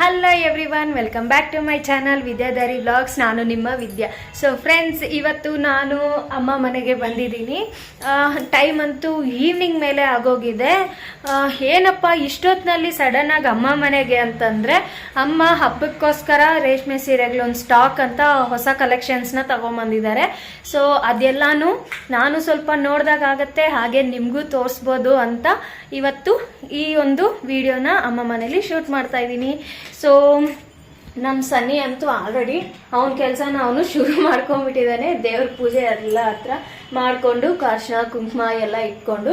Hello everyone welcome back to my channel Vidyadhari vlogs ನಾನು ನಿಮ್ಮ ವಿದ್ಯಾ. So friends ಇವತ್ತು ನಾನು ಅಮ್ಮ ಮನೆಗೆ ಬಂದಿದ್ದೀನಿ. ಟೈಮ್ ಅಂತೂ ಈವ್ನಿಂಗ್ ಮೇಲೆ ಆಗೋಗಿದೆ. ಏನಪ್ಪ ಇಷ್ಟೊತ್ತಿನಲ್ಲಿ ಸಡನ್ನಾಗಿ ಅಮ್ಮ ಮನೆಗೆ ಅಂತಂದರೆ ಅಮ್ಮ ಹಬ್ಬಕ್ಕೋಸ್ಕರ ರೇಷ್ಮೆ ಸೀರೆಗಳು, ಒಂದು ಸ್ಟಾಕ್ ಅಂತ ಹೊಸ ಕಲೆಕ್ಷನ್ಸ್ನ ತಗೊಂಬಂದಿದ್ದಾರೆ. ಸೊ ಅದೆಲ್ಲನೂ ನಾನು ಸ್ವಲ್ಪ ನೋಡಿದಾಗತ್ತೆ ಹಾಗೆ ನಿಮಗೂ ತೋರಿಸ್ಬೋದು ಅಂತ ಇವತ್ತು ಈ ಒಂದು ವಿಡಿಯೋನ ಅಮ್ಮ ಮನೇಲಿ ಶೂಟ್ ಮಾಡ್ತಾ ಇದ್ದೀನಿ. ಸೊ ನಮ್ಮ ಸನ್ನಿ ಅಂತೂ ಆಲ್ರೆಡಿ ಅವನ ಕೆಲಸನ ಅವನು ಶುರು ಮಾಡ್ಕೊಂಡ್ಬಿಟ್ಟಿದ್ದಾನೆ ದೇವ್ರ ಪೂಜೆ ಎಲ್ಲ ಹತ್ರ ಮಾಡಿಕೊಂಡು ಅರ್ಶಿನ, ಕುಂಕುಮ ಎಲ್ಲ ಇಟ್ಕೊಂಡು.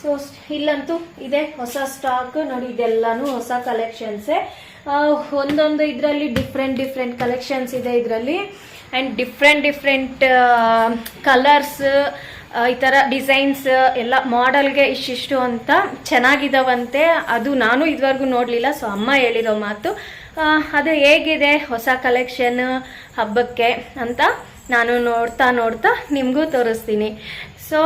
ಸೊ ಇಲ್ಲಂತೂ ಇದೆ ಹೊಸ ಸ್ಟಾಕ್ ನೋಡಿ, ಇದೆಲ್ಲಾನು ಹೊಸ ಕಲೆಕ್ಷನ್ಸೇ ಒಂದೊಂದು ಇದರಲ್ಲಿ ಡಿಫ್ರೆಂಟ್ ಡಿಫ್ರೆಂಟ್ ಕಲೆಕ್ಷನ್ಸ್ ಇದೆ ಇದರಲ್ಲಿ. ಆ್ಯಂಡ್ ಡಿಫ್ರೆಂಟ್ ಡಿಫ್ರೆಂಟ್ ಕಲರ್ಸ್ ಈ ಥರ ಡಿಸೈನ್ಸ್ ಎಲ್ಲ ಮಾಡೆಲ್ಗೆ ಇಷ್ಟಿಷ್ಟು ಅಂತ ಚೆನ್ನಾಗಿದ್ದಾವಂತೆ ಅದು ನಾನು ಇದುವರೆಗೂ ನೋಡಲಿಲ್ಲ ಸೊ ಅಮ್ಮ ಹೇಳಿರೋ ಮಾತು. ಅದು ಹೇಗಿದೆ ಹೊಸ ಕಲೆಕ್ಷನ್ ಹಬ್ಬಕ್ಕೆ ಅಂತ? ನಾನು ನೋಡ್ತಾ ನೋಡ್ತಾ ನಿಮಗೂ ತೋರಿಸ್ತೀನಿ. ಸೊ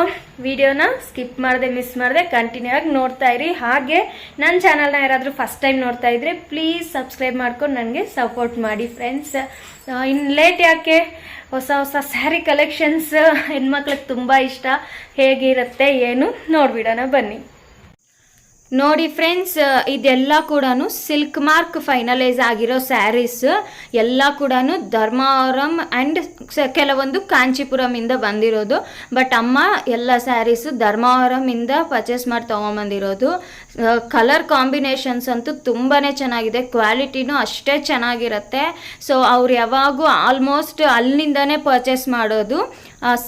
ವಿಡಿಯೋನ ಸ್ಕಿಪ್ ಮಾಡದೆ, ಮಿಸ್ ಮಾಡದೆ ಕಂಟಿನ್ಯೂ ಆಗಿ ನೋಡ್ತಾ ಇರಿ. ಹಾಗೆ ನನ್ನ ಚಾನಲ್ನ ಯಾರಾದರೂ ಫಸ್ಟ್ ಟೈಮ್ ನೋಡ್ತಾ ಇದ್ರೆ ಪ್ಲೀಸ್ ಸಬ್ಸ್ಕ್ರೈಬ್ ಮಾಡ್ಕೊಂಡು ನನಗೆ ಸಪೋರ್ಟ್ ಮಾಡಿ ಫ್ರೆಂಡ್ಸ್ ಇನ್ನು ಲೇಟ್ ಯಾಕೆ ಹೊಸ ಹೊಸ ಸ್ಯಾರಿ ಕಲೆಕ್ಷನ್ಸ್ ಹೆಣ್ಮಕ್ಳಿಗೆ ತುಂಬ ಇಷ್ಟ. ಹೇಗಿರುತ್ತೆ, ಏನು ನೋಡ್ಬಿಡೋಣ ಬನ್ನಿ. ನೋಡಿ ಫ್ರೆಂಡ್ಸ್ ಇದೆಲ್ಲ ಕೂಡ ಸಿಲ್ಕ್ ಮಾರ್ಕ್ ಫೈನಲೈಸ್ ಆಗಿರೋ ಸ್ಯಾರೀಸ್ ಎಲ್ಲ ಕೂಡ ಧರ್ಮಾವರಂ ಆ್ಯಂಡ್ ಕೆಲವೊಂದು ಕಾಂಚೀಪುರಮಿಂದ ಬಂದಿರೋದು. ಬಟ್ ಅಮ್ಮ ಎಲ್ಲ ಸ್ಯಾರೀಸು ಧರ್ಮಾವರಮಿಂದ ಪರ್ಚೇಸ್ ಮಾಡಿ ತೊಗೊಂಬಂದಿರೋದು. ಕಲರ್ ಕಾಂಬಿನೇಷನ್ಸ್ ಅಂತೂ ತುಂಬಾ ಚೆನ್ನಾಗಿದೆ. ಕ್ವಾಲಿಟಿನೂ ಅಷ್ಟೇ ಚೆನ್ನಾಗಿರುತ್ತೆ. ಸೊ ಅವ್ರು ಯಾವಾಗೂ ಆಲ್ಮೋಸ್ಟ್ ಅಲ್ಲಿಂದನೇ ಪರ್ಚೇಸ್ ಮಾಡೋದು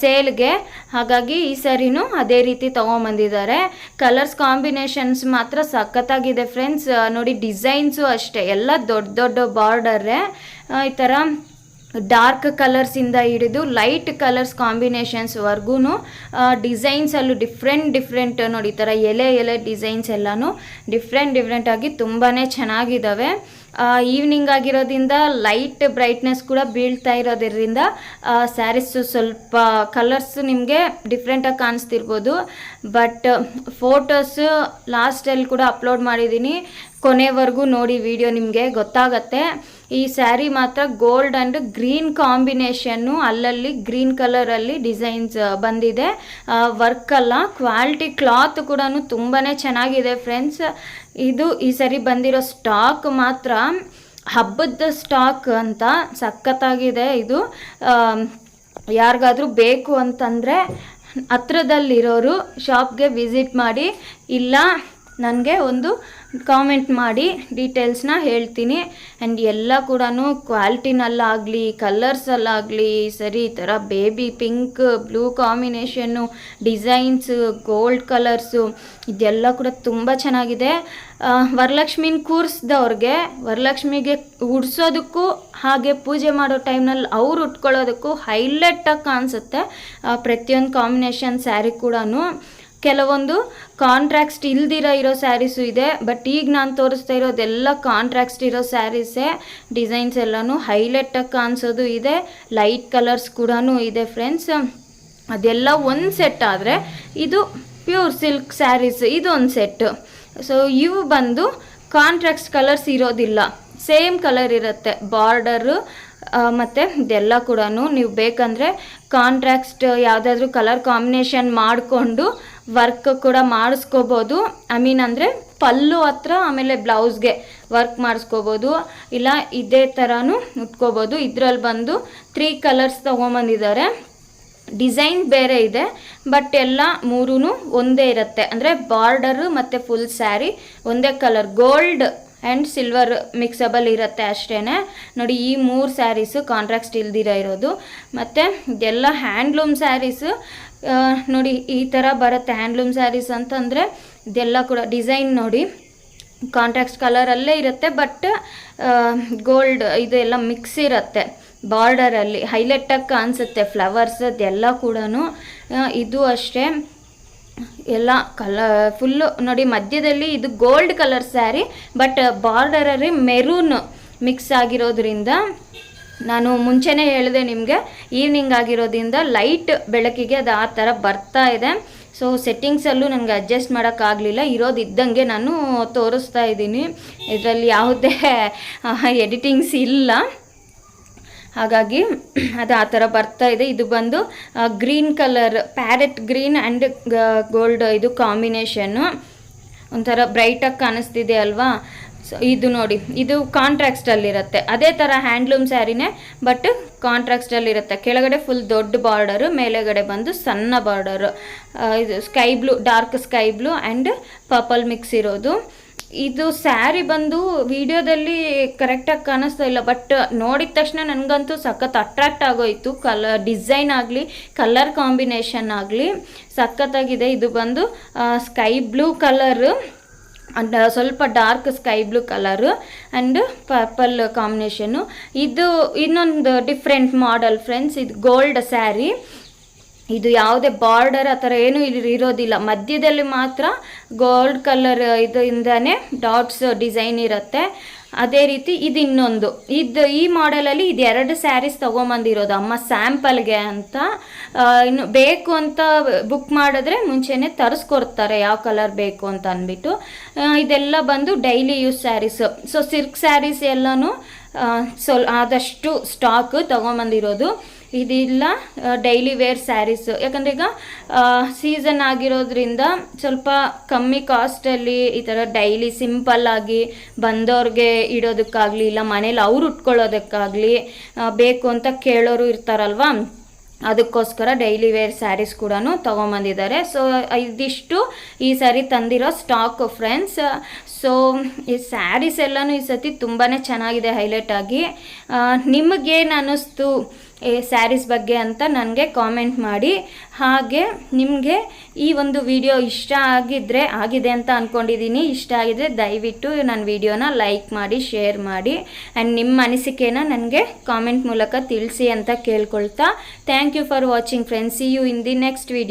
ಸೇಲ್ಗೆ ಹಾಗಾಗಿ ಈ ಸರಿನೂ ಅದೇ ರೀತಿ ತೊಗೊಂಬಂದಿದ್ದಾರೆ. ಕಲರ್ಸ್ ಕಾಂಬಿನೇಷನ್ಸ್ ಮಾತ್ರ ಸಖತ್ತಾಗಿದೆ ಫ್ರೆಂಡ್ಸ್ ನೋಡಿ ಡಿಸೈನ್ಸು ಅಷ್ಟೇ. ಎಲ್ಲ ದೊಡ್ಡ ದೊಡ್ಡ ಬಾರ್ಡರೇ ಈ ಥರ ಡಾರ್ಕ್ ಕಲರ್ಸಿಂದ ಹಿಡಿದು ಲೈಟ್ ಕಲರ್ಸ್ ಕಾಂಬಿನೇಷನ್ಸ್ವರೆಗೂ ಡಿಸೈನ್ಸಲ್ಲೂ ಡಿಫ್ರೆಂಟ್ ಡಿಫ್ರೆಂಟ್, ನೋಡಿ ಈ ಥರ ಎಲೆ ಎಲೆ ಡಿಸೈನ್ಸ್ ಎಲ್ಲನೂ ಡಿಫ್ರೆಂಟ್ ಡಿಫ್ರೆಂಟಾಗಿ ತುಂಬಾ ಚೆನ್ನಾಗಿದ್ದಾವೆ ಈವ್ನಿಂಗ್ ಆಗಿರೋದ್ರಿಂದ ಲೈಟ್ ಬ್ರೈಟ್ನೆಸ್ ಕೂಡ ಬೀಳ್ತಾ ಇರೋದ್ರಿಂದ ಸ್ಯಾರೀಸು ಸ್ವಲ್ಪ ಕಲರ್ಸ್ ನಿಮಗೆ ಡಿಫ್ರೆಂಟಾಗಿ ಕಾಣಿಸ್ತಿರ್ಬೋದು. ಬಟ್, ಫೋಟೋಸ್ ಲಾಸ್ಟಲ್ಲಿ ಕೂಡ ಅಪ್ಲೋಡ್ ಮಾಡಿದ್ದೀನಿ. ಕೊನೆವರೆಗೂ ನೋಡಿ ವಿಡಿಯೋ ನಿಮಗೆ ಗೊತ್ತಾಗತ್ತೆ. ಈ ಸ್ಯಾರಿ ಮಾತ್ರ ಗೋಲ್ಡ್ ಆ್ಯಂಡ್ ಗ್ರೀನ್ ಕಾಂಬಿನೇಷನ್ನು ಅಲ್ಲಲ್ಲಿ ಗ್ರೀನ್ ಕಲರಲ್ಲಿ ಡಿಸೈನ್ಸ್ ಬಂದಿದೆ. ವರ್ಕ್ ಅಲ್ಲ, ಕ್ವಾಲಿಟಿ ಕ್ಲಾತ್ ಕೂಡ ತುಂಬಾ ಚೆನ್ನಾಗಿದೆ ಫ್ರೆಂಡ್ಸ್. ಇದು ಈ ಸರಿ ಬಂದಿರೋ ಸ್ಟಾಕ್ ಮಾತ್ರ, ಹಬ್ಬದ ಸ್ಟಾಕ್ ಅಂತ ಸಖತ್ತಾಗಿದೆ ಇದು. ಯಾರಿಗಾದರೂ ಬೇಕು ಅಂತಂದರೆ ಹತ್ರದಲ್ಲಿರೋರು ಶಾಪ್ಗೆ ವಿಸಿಟ್ ಮಾಡಿ, ಇಲ್ಲ ನನಗೆ ಒಂದು ಕಾಮೆಂಟ್ ಮಾಡಿ ಡೀಟೇಲ್ಸ್ನ ಹೇಳ್ತೀನಿ. ಆ್ಯಂಡ್ ಎಲ್ಲ ಕೂಡ ಕ್ವಾಲಿಟಿನಲ್ಲಾಗಲಿ ಕಲರ್ಸಲ್ಲಾಗಲಿ ಸರಿ, ಈ ಥರ baby pink blue combination designs gold colours ಇದೆಲ್ಲ ಕೂಡ ತುಂಬ ಚೆನ್ನಾಗಿದೆ. ವರಲಕ್ಷ್ಮಿನ ಕೂರಿಸ್ದವ್ರಿಗೆ, ವರಲಕ್ಷ್ಮಿಗೆ ಉಡ್ಸೋದಕ್ಕೂ ಹಾಗೆ ಪೂಜೆ ಮಾಡೋ ಟೈಮ್ನಲ್ಲಿ ಅವ್ರು ಉಟ್ಕೊಳ್ಳೋದಕ್ಕೂ ಹೈಲೈಟಾಗಿ ಕಾಣಿಸುತ್ತೆ ಪ್ರತಿಯೊಂದು ಕಾಂಬಿನೇಷನ್ ಸ್ಯಾರಿ ಕೂಡ ಕೆಲವೊಂದು ಕಾಂಟ್ರಾಕ್ಸ್ಟ್ ಇಲ್ದಿರೋ ಇರೋ ಸ್ಯಾರೀಸು ಇದೆ ಬಟ್ ಈಗ ನಾನು ತೋರಿಸ್ತಾ ಇರೋದೆಲ್ಲ ಕಾಂಟ್ರಾಕ್ಸ್ಟ್ ಇರೋ ಸ್ಯಾರೀಸೇ ಡಿಸೈನ್ಸ್ ಎಲ್ಲನೂ ಹೈಲೈಟಾಗಿ ಕಾಣಿಸೋದು ಇದೆ ಲೈಟ್ ಕಲರ್ಸ್ ಕೂಡ ಇದೆ ಫ್ರೆಂಡ್ಸ್ ಅದೆಲ್ಲ ಒಂದು ಸೆಟ್ ಆದರೆ ಇದು ಪ್ಯೂರ್ ಸಿಲ್ಕ್ ಸ್ಯಾರೀಸ್ ಇದು ಒಂದು ಸೆಟ್ ಸೊ ಇವು ಬಂದು ಕಾಂಟ್ರಾಕ್ಟ್ ಕಲರ್ಸ್ ಇರೋದಿಲ್ಲ. ಸೇಮ್ ಕಲರ್ ಇರುತ್ತೆ ಬಾರ್ಡರು ಮತ್ತು ಇದೆಲ್ಲ ಕೂಡ ನೀವು ಬೇಕಂದರೆ ಕಾಂಟ್ರಾಕ್ಸ್ಟ್ ಯಾವುದಾದ್ರೂ ಕಲರ್ ಕಾಂಬಿನೇಷನ್ ಮಾಡಿಕೊಂಡು ವರ್ಕ್ ಕೂಡ ಮಾಡಿಸ್ಕೋಬೋದು. ಐ ಮೀನ್ ಅಂದರೆ ಪಲ್ಲು ಹತ್ರ ಆಮೇಲೆ ಬ್ಲೌಸ್ಗೆ ವರ್ಕ್ ಮಾಡಿಸ್ಕೋಬೋದು. ಇಲ್ಲ ಇದೇ ಥರನೂ ಉಟ್ಕೋಬೋದು. ಇದರಲ್ಲಿ ಬಂದು ತ್ರೀ ಕಲರ್ಸ್ ತೊಗೊಂಬಂದಿದ್ದಾರೆ. ಡಿಸೈನ್ ಬೇರೆ ಇದೆ, ಬಟ್ ಎಲ್ಲ ಮೂರೂ ಒಂದೇ ಇರುತ್ತೆ. ಅಂದರೆ ಬಾರ್ಡರು ಮತ್ತು ಫುಲ್ ಸ್ಯಾರಿ ಒಂದೇ colour gold and silver mixable ಇರುತ್ತೆ ಅಷ್ಟೇ ನೋಡಿ, ಈ ಮೂರು ಸ್ಯಾರೀಸು ಕಾಂಟ್ರಾಕ್ಟ್ ಇಲ್ದಿರ ಇರೋದು. ಮತ್ತು ಇದೆಲ್ಲ ಹ್ಯಾಂಡ್ಲೂಮ್ ಸ್ಯಾರೀಸು ನೋಡಿ, ಈ ಥರ ಬರುತ್ತೆ ಹ್ಯಾಂಡ್ಲೂಮ್ ಸ್ಯಾರೀಸ್ ಅಂತಂದರೆ ಇದೆಲ್ಲ ಕೂಡ ಡಿಸೈನ್ ನೋಡಿ. ಕಾಂಟ್ರಾಕ್ಟ್ ಕಲರಲ್ಲೇ ಇರುತ್ತೆ ಬಟ್ ಗೋಲ್ಡ್ ಇದೆಲ್ಲ ಮಿಕ್ಸ್ ಇರುತ್ತೆ ಬಾರ್ಡರಲ್ಲಿ ಹೈಲೈಟಾಗಿ ಕಾಣಿಸುತ್ತೆ ಫ್ಲವರ್ಸ್ ಅದೆಲ್ಲ ಕೂಡ ಇದು ಅಷ್ಟೇ. ಎಲ್ಲ ಕಲ ಫುಲ್ಲು ನೋಡಿ ಮಧ್ಯದಲ್ಲಿ ಇದು ಗೋಲ್ಡ್ ಕಲರ್ ಸ್ಯಾರಿ ಬಟ್ ಬಾರ್ಡರಲ್ಲಿ ಮೆರೂನ್ ಮಿಕ್ಸ್ ಆಗಿರೋದ್ರಿಂದ ನಾನು ಮುಂಚೆನೇ ಹೇಳಿದೆ ನಿಮಗೆ ಈವ್ನಿಂಗ್ ಆಗಿರೋದ್ರಿಂದ ಲೈಟ್ ಬೆಳಕಿಗೆ ಅದು ಆ ಥರ ಬರ್ತಾ ಇದೆ. ಸೊ ಸೆಟ್ಟಿಂಗ್ಸಲ್ಲೂ ನನಗೆ ಅಡ್ಜಸ್ಟ್ ಮಾಡೋಕ್ಕಾಗಲಿಲ್ಲ ಇರೋದು ಇದ್ದಂಗೆ ನಾನು ತೋರಿಸ್ತಾ ಇದ್ದೀನಿ. ಇದರಲ್ಲಿ ಯಾವುದೇ ಎಡಿಟಿಂಗ್ಸ್ ಇಲ್ಲ. ಹಾಗಾಗಿ ಅದು ಆ ಥರ ಬರ್ತಾ ಇದೆ. ಇದು ಬಂದು green colour, parrot green and gold ಇದು ಕಾಂಬಿನೇಷನ್ನು ಒಂಥರ ಬ್ರೈಟಾಗಿ ಕಾಣಿಸ್ತಿದೆ ಅಲ್ವಾ? ಸೊ ಇದು ನೋಡಿ, ಇದು ಕಾಂಟ್ರಾಕ್ಸ್ಟಲ್ಲಿರುತ್ತೆ ಅದೇ ಥರ ಹ್ಯಾಂಡ್ಲೂಮ್ ಸ್ಯಾರಿನೇ, ಬಟ್ ಕಾಂಟ್ರಾಕ್ಸ್ಟಲ್ಲಿರುತ್ತೆ ಕೆಳಗಡೆ ಫುಲ್ ದೊಡ್ಡ ಬಾರ್ಡರು, ಮೇಲೆಗಡೆ ಬಂದು ಸಣ್ಣ ಬಾರ್ಡರು. ಇದು sky blue, dark sky blue and purple mix ಇರೋದು. ಇದು ಸ್ಯಾರಿ ಬಂದು ವಿಡಿಯೋದಲ್ಲಿ ಕರೆಕ್ಟಾಗಿ ಕಾಣಿಸ್ತಾ ಇಲ್ಲ. ಬಟ್ ನೋಡಿದ ತಕ್ಷಣ ನನಗಂತೂ ಸಖತ್ ಅಟ್ರಾಕ್ಟ್ ಆಗೋಯ್ತು. ಕಲರ್ ಡಿಸೈನ್ ಆಗಲಿ ಕಲರ್ ಕಾಂಬಿನೇಷನ್ ಆಗಲಿ ಸಖತ್ತಾಗಿದೆ. ಇದು ಬಂದು ಸ್ಕೈ ಬ್ಲೂ ಕಲರು ಅಂಡ್ ಸ್ವಲ್ಪ dark sky blue colour and purple combination ಇದು ಇನ್ನೊಂದು ಡಿಫ್ರೆಂಟ್ ಮಾಡೆಲ್ ಫ್ರೆಂಡ್ಸ್ ಇದು ಗೋಲ್ಡ್ ಸ್ಯಾರಿ. ಇದು ಯಾವುದೇ ಬಾರ್ಡರ್ ಆ ಥರ ಏನೂ ಇರೋದಿಲ್ಲ. ಮಧ್ಯದಲ್ಲಿ ಮಾತ್ರ ಗೋಲ್ಡ್ ಕಲರ್ ಇದರಿಂದನೇ ಡಾಟ್ಸ್ ಡಿಸೈನ್ ಇರುತ್ತೆ. ಅದೇ ರೀತಿ ಇದು ಇನ್ನೊಂದು ಇದು, ಈ ಮಾಡೆಲಲ್ಲಿ ಇದು ಎರಡು ಸ್ಯಾರೀಸ್ ತೊಗೊಂಬಂದಿರೋದು. ಅಮ್ಮ ಸ್ಯಾಂಪಲ್ಗೆ ಅಂತ. ಇನ್ನು ಬೇಕು ಅಂತ ಬುಕ್ ಮಾಡಿದ್ರೆ ಮುಂಚೆನೇ ತರಿಸ್ಕೊಡ್ತಾರೆ ಯಾವ ಕಲರ್ ಬೇಕು ಅಂತ ಅಂದ್ಬಿಟ್ಟು. ಇದೆಲ್ಲ ಬಂದು daily use sarees so silk sarees ಎಲ್ಲನೂ ಸೊ ಆದಷ್ಟು ಸ್ಟಾಕ್ ತೊಗೊಂಬಂದಿರೋದು. ಇದಿಲ್ಲ ಡೈಲಿ ವೇರ್ ಸ್ಯಾರೀಸ್ ಯಾಕಂದರೆ ಈಗ ಸೀಸನ್ ಆಗಿರೋದ್ರಿಂದ ಸ್ವಲ್ಪ ಕಮ್ಮಿ ಕಾಸ್ಟಲ್ಲಿ ಈ ಥರ ಡೈಲಿ ಸಿಂಪಲ್ಲಾಗಿ ಬಂದವ್ರಿಗೆ ಇಡೋದಕ್ಕಾಗಲಿ, ಇಲ್ಲ ಮನೇಲಿ ಅವ್ರು ಉಟ್ಕೊಳ್ಳೋದಕ್ಕಾಗಲಿ ಬೇಕು ಅಂತ ಕೇಳೋರು ಇರ್ತಾರಲ್ವಾ? ಅದಕ್ಕೋಸ್ಕರ ಡೈಲಿ ವೇರ್ ಸ್ಯಾರೀಸ್ ಕೂಡ ತೊಗೊಂಬಂದಿದ್ದಾರೆ. ಸೊ ಇದಿಷ್ಟು ಈ ಸಾರಿ ತಂದಿರೋ ಸ್ಟಾಕ್ ಫ್ರೆಂಡ್ಸ್ ಸೊ ಈ ಸ್ಯಾರೀಸ್ ಎಲ್ಲನೂ ಈ ಸತಿ ತುಂಬಾ ಚೆನ್ನಾಗಿದೆ ಹೈಲೈಟ್ ಆಗಿ. ನಿಮಗೇನು ಅನ್ನಿಸ್ತು? ಈ ಸ್ಯಾರೀಸ್ ಬಗ್ಗೆ ಅಂತ ನನಗೆ ಕಾಮೆಂಟ್ ಮಾಡಿ. ಹಾಗೆ ನಿಮಗೆ ಈ ಒಂದು ವಿಡಿಯೋ ಇಷ್ಟ ಆಗಿದ್ದರೆ ಆಗಿದೆ ಅಂತ ಅಂದ್ಕೊಂಡಿದ್ದೀನಿ ಇಷ್ಟ ಆಗಿದ್ರೆ ದಯವಿಟ್ಟು ನನ್ನ ವಿಡಿಯೋನ ಲೈಕ್ ಮಾಡಿ ಶೇರ್ ಮಾಡಿ. ಆ್ಯಂಡ್ ನಿಮ್ಮ ಅನಿಸಿಕೆನ ನನಗೆ ಕಾಮೆಂಟ್ ಮೂಲಕ ತಿಳಿಸಿ ಅಂತ ಕೇಳ್ಕೊಳ್ತಾ. Thank you for watching friends see you in the next video